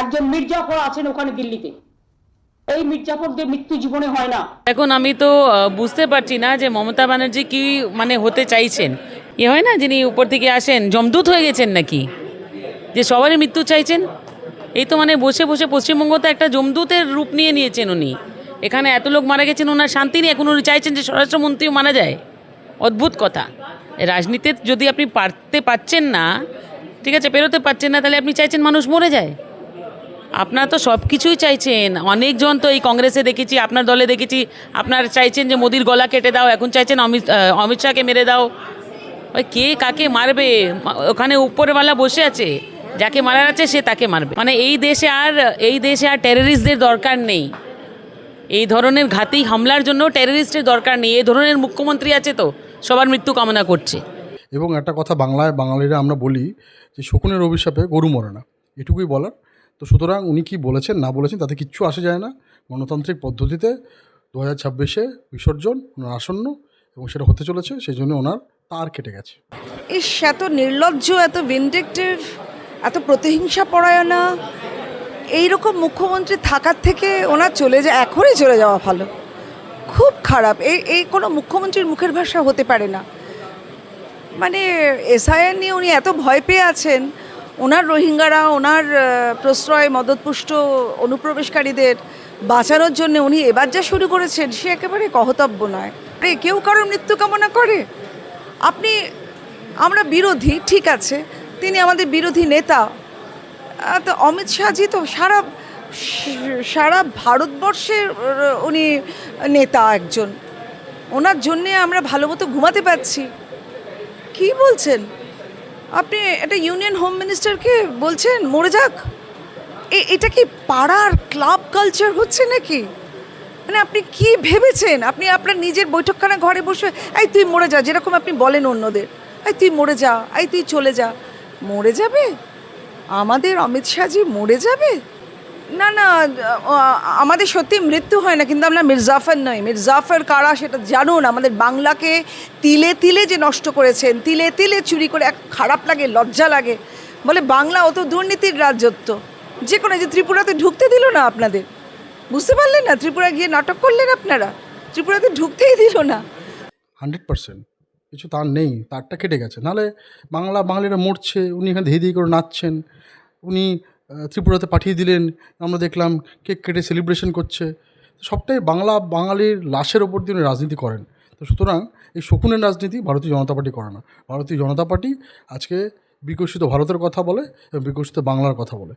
একজন মির্জাফর আছেন ওখানে দিল্লিতে। এই মির্জাফরদের মৃত্যু জীবনে হয় না। এখন আমি তো বুঝতে পারছি না যে মমতা ব্যানার্জি কি মানে হতে চাইছেন। এ হয় না যিনি উপর থেকে আসেন, জমদূত হয়ে গেছেন নাকি? যে সবারই মৃত্যু চাইছেন? এই তো মানে বসে বসে পশ্চিমবঙ্গ তো একটা জমদূতের রূপ নিয়ে নিয়েছেন উনি। এখানে এত লোক মারা গেছেন, ওনার শান্তি নেই, এখন উনি চাইছেন যে স্বরাষ্ট্রমন্ত্রীও মারা যায়। অদ্ভুত কথা। রাজনীতিতে যদি আপনি পারতে পারছেন না, ঠিক আছে, পেরোতে পারছেন না, তাহলে আপনি চাইছেন মানুষ মরে যায়। আপনারা তো সব কিছুই চাইছেন। অনেকজন তো এই কংগ্রেসে দেখেছি, আপনার দলে দেখেছি। আপনার চাইছেন যে মোদির গলা কেটে দাও, এখন চাইছেন অমিত অমিত শাহকে মেরে দাও। ওই কে কাকে মারবে? ওখানে উপরওয়ালা বসে আছে। যাকে মারার আছে, সে তাকে মারবে। মানে এই দেশে আর, এই দেশে আর টেররিস্টদের দরকার নেই। এই ধরনের ঘাতি হামলার জন্য টেররিস্টের দরকার নেই। এই ধরনের মুখ্যমন্ত্রী আছে তো, সবার মৃত্যু কামনা করছে। এবং একটা কথা বাংলায়, বাঙালিরা আমরা বলি যে শকুনের অভিশাপে গরু মরে না। এটুকুই বলার। তো সুতরাং উনি কি বলেছেন, না বলেছেন, তাতে কিচ্ছু আসে যায় না। গণতান্ত্রিক পদ্ধতিতে দু হাজার ছাব্বিশে বিসর্জন, ওনার আসন্ন, এবং সেটা হতে চলেছে সেই জন্য ওনার তার কেটে গেছে। ইস, এত নির্লজ্জ, এত ভিনটেক্টিভ এত প্রতিহিংসা পরায়ণা এইরকম মুখ্যমন্ত্রী থাকার থেকে ওনার চলে যা, এখনই চলে যাওয়া ভালো। খুব খারাপ, এই এই কোনো মুখ্যমন্ত্রীর মুখের ভাষা হতে পারে না। মানে এসআইআর নিয়ে উনি এত ভয় পেয়ে আছেন ওনার রোহিঙ্গারা, ওনার প্রশ্রয়, মদতপুষ্ট অনুপ্রবেশকারীদের বাঁচানোর জন্য উনি এবার যা শুরু করেছেন সে একেবারে কহতব্য নয়। আরে, কেউ কারোর মৃত্যু কামনা করে? আপনি, আমরা বিরোধী, ঠিক আছে, তিনি আমাদের বিরোধী নেতা। তো অমিত শাহজি তো সারা সারা ভারতবর্ষের উনি নেতা একজন। ওনার জন্যে আমরা ভালো মতো ঘুমাতে পারছি। কি বলছেন? আপনি এটা ইউনিয়ন হোম মিনিস্টারকে বলছেন, মরে যাক। এটা কি পাড়ার ক্লাব কালচার হচ্ছে নাকি? মানে আপনি কি ভেবেছেন? আপনি আপনার নিজের বৈঠকখানা ঘরে বসে, এই তুই মরে যা, যেরকম আপনি বলেন অন্যদের। এই তুই মরে যা, এই তুই চলে যা। মরে যাবে? আমাদের অমিত শাহজি মরে যাবে? না না আমাদের সত্যি মৃত্যু হয় না, কিন্তু আমরা মির্জাফর নই। মির্জাফর কারা সেটা জানুন। আমাদের বাংলাকে তিলে তিলে যে নষ্ট করেছেন, তিলে তিলে চুরি করে এক খারাপ লাগে, লজ্জা লাগে। বলে বাংলা অত দুর্নীতির রাজ্যত্ব যে কোনো যে ত্রিপুরাতে ঢুকতে দিল না আপনাদের। বুঝতে পারলেন না? ত্রিপুরা গিয়ে নাটক করলেন আপনারা? ত্রিপুরাতে ঢুকতেই দিল না। Hundred percent. কিছু তার নেই, তারটা কেটে গেছে। নাহলে বাংলা, বাঙালিরা মরছে, উনি এখানে ধীরে ধীরে করে নাচছেন। উনি ত্রিপুরাতে পাঠিয়ে দিলেন, আমরা দেখলাম কেক কেটে সেলিব্রেশন করছে। সবটাই বাংলা, বাঙালির লাশের ওপর দিয়ে রাজনীতি করেন। তো সুতরাং এই শকুনের রাজনীতি ভারতীয় জনতা পার্টি করে না। ভারতীয় জনতা পার্টি আজকে বিকশিত ভারতের কথা বলে এবং বিকশিত বাংলার কথা বলে।